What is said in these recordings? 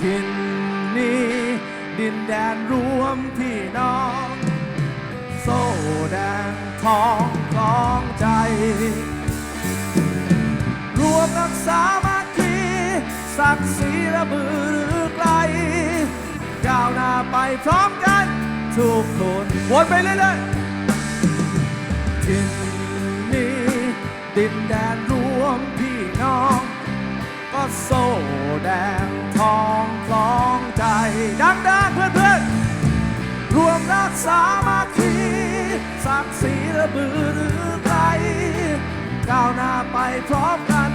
ทินนี้ ดินแดนรวมพี่น้อง โซ่แดงทองคล้องใจ รวมรักษามาคีศักดิ์ศรีระบือหรือไกลก้าวหน้าไปพร้อมกันทุกคนวนไปเรื่อยๆทินนี้ ดินแดนรวมพี่น้อง ก็โซ่แดงทอง ดังๆเพื่อนๆ รวมรักษามาคีศักดิ์ศรีระบือหรือไกลก้าวหน้าไปพร้อมกัน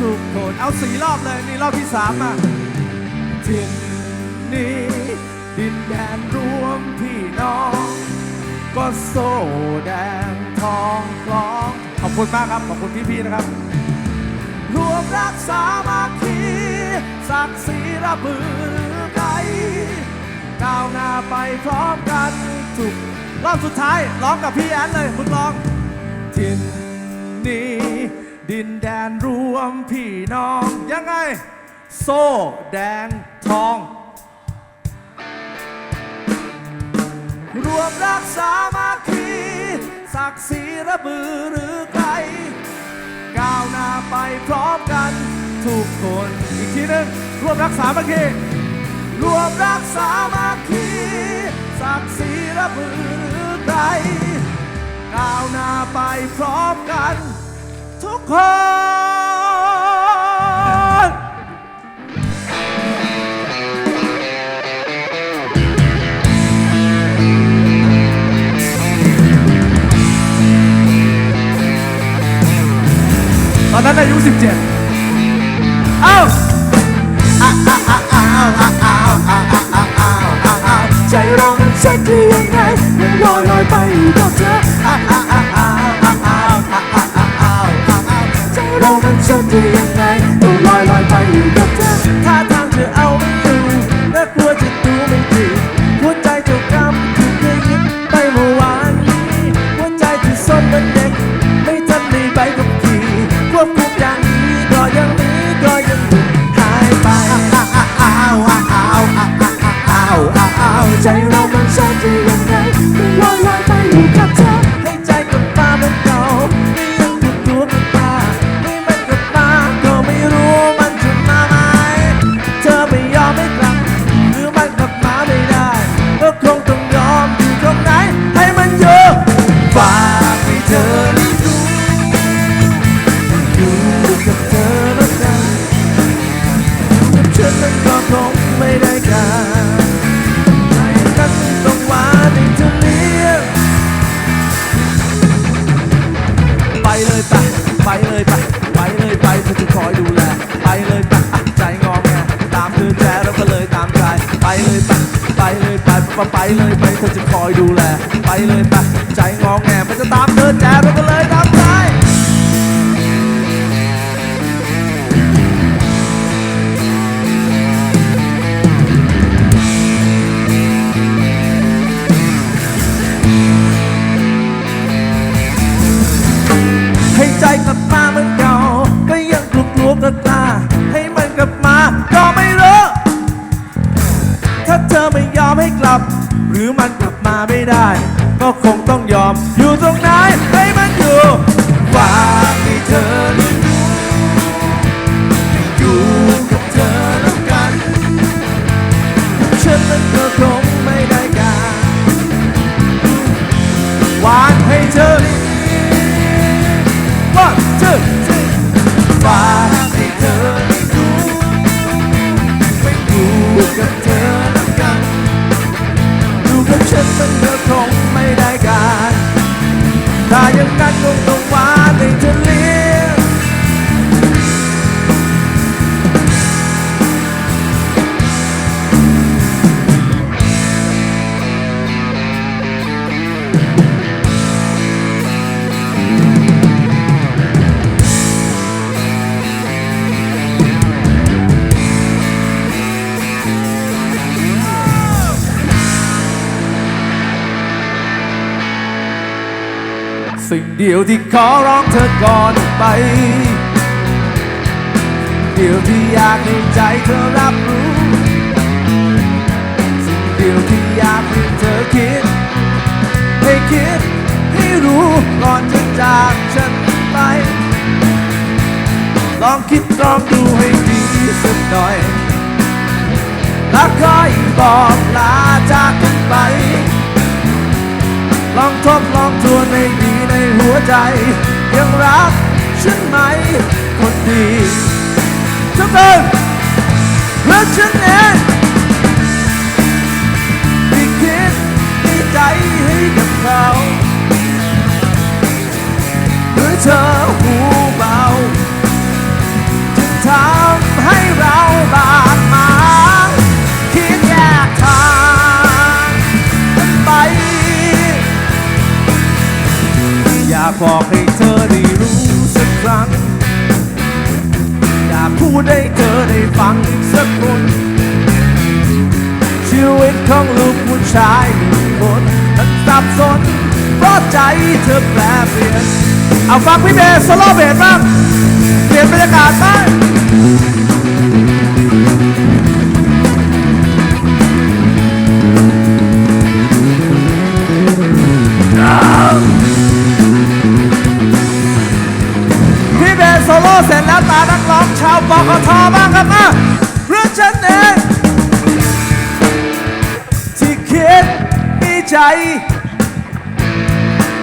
ทุกคนเอาสี่รอบเลยนี่รอบที่สามอะทินนี้ดินแดนรวมพี่น้อง ก็โซแดงทองคล้อง ขอบคุณมากครับ ขอบคุณพี่ๆนะครับ รวมรักษามาคีศักดิ์ศรีระบือ ก้าวหน้าไปพร้อมกันทุกรอบสุดท้ายร้องกับพี่แอนเลยมึงร้องทินนี้ดินแดนรวมพี่น้องยังไง โซ่แดงทอง รวมรักษามาคีศักดิ์ศรีระบือหรือไกลก้าวหน้าไปพร้อมกันทุกคนอีกทีหนึงรวมรักษามาคี รวมรักษามาคีศักดิ์ศรีระบือหรือไกลก้าวหน้าไปพร้อมกัน ทุกคนตอนนั้นอายุ 17 เอ้า ใจเรามันเช็คได้ยังไงยังลอยลอยไปอยู่กับเธอ เลยไปไปไปเลยไปเธอจะคอยดูแล ไปเลยไปใจงองแงมันจะตามเธอแจเราก็เลยตามใจให้ใจกลับมาเหมือนเก่าก็ยังกลัวกลัวกลัวกล้าให้มันกลับมาก็ไม่รู้ถ้าเธอไม่ยามให้กลับ หรือมันกลับมาไม่ได้ ก็คงต้องยอมอยู่ตรงไหนให้มันอยู่ฝา Tentar que tá สิ่งเดียวที่ขอร้องเธอก่อนไปเดียวที่อยากให้ใจเธอรับรู้ สิ่งเดียวที่อยากให้เธอคิด ให้คิดให้รู้ก่อนจะจากฉันไป ลองคิดลองดูให้ดีสักหน่อย แล้วค่อยบอกลาจากกันไป ลองทบลองทวนให้ดีนะ หัวใจ ยังรักฉันไหมคนดีทุกคนรักฉันเองที่คิดมีใจให้กับเขาหรือเธอ บอกให้เธอได้รู้สักครั้ง อยากพูดให้เธอได้ฟังอีกสักคนชีวิตของลูกผู้ชายหนึ่งคนมันสับสน เพราะใจเธอแปรเปลี่ยน เอาฟังพี่เบสโซโล่เบสบ้าง เปลี่ยนบรรยากาศบ้าง ทบ้างครับมาเพื่อฉันเองที่คิดมีใจ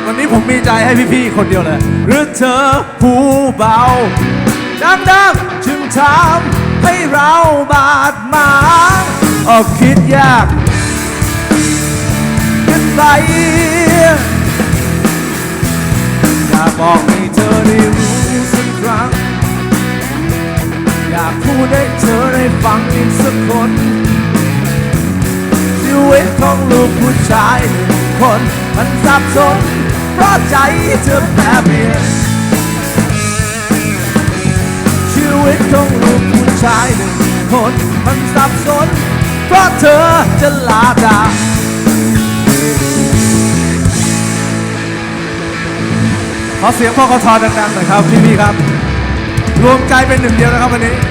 วันนี้ผมมีใจให้พี่ๆคนเดียวเลย หรือเธอผู้เบาดังๆจึงทำให้เราบาดหมางออกคิดยากกันไปอยากบอกให้เธอได้รู้สักากพูดให้เธอได้ฟังอีกสักคนชีวิตของลูกผู้ชายหนึ่งคนมันสับสนเพราะใจเธอแปรเปลี่ยนชีวิตของลูกผู้ชายหนึ่งคนมันสับสนเพราะเธอจะลาจากขอเสียงพ่อกทดังๆหน่อยครับพี่ๆครับ รวมใจเป็นหนึ่งเดียวนะครับวันนี้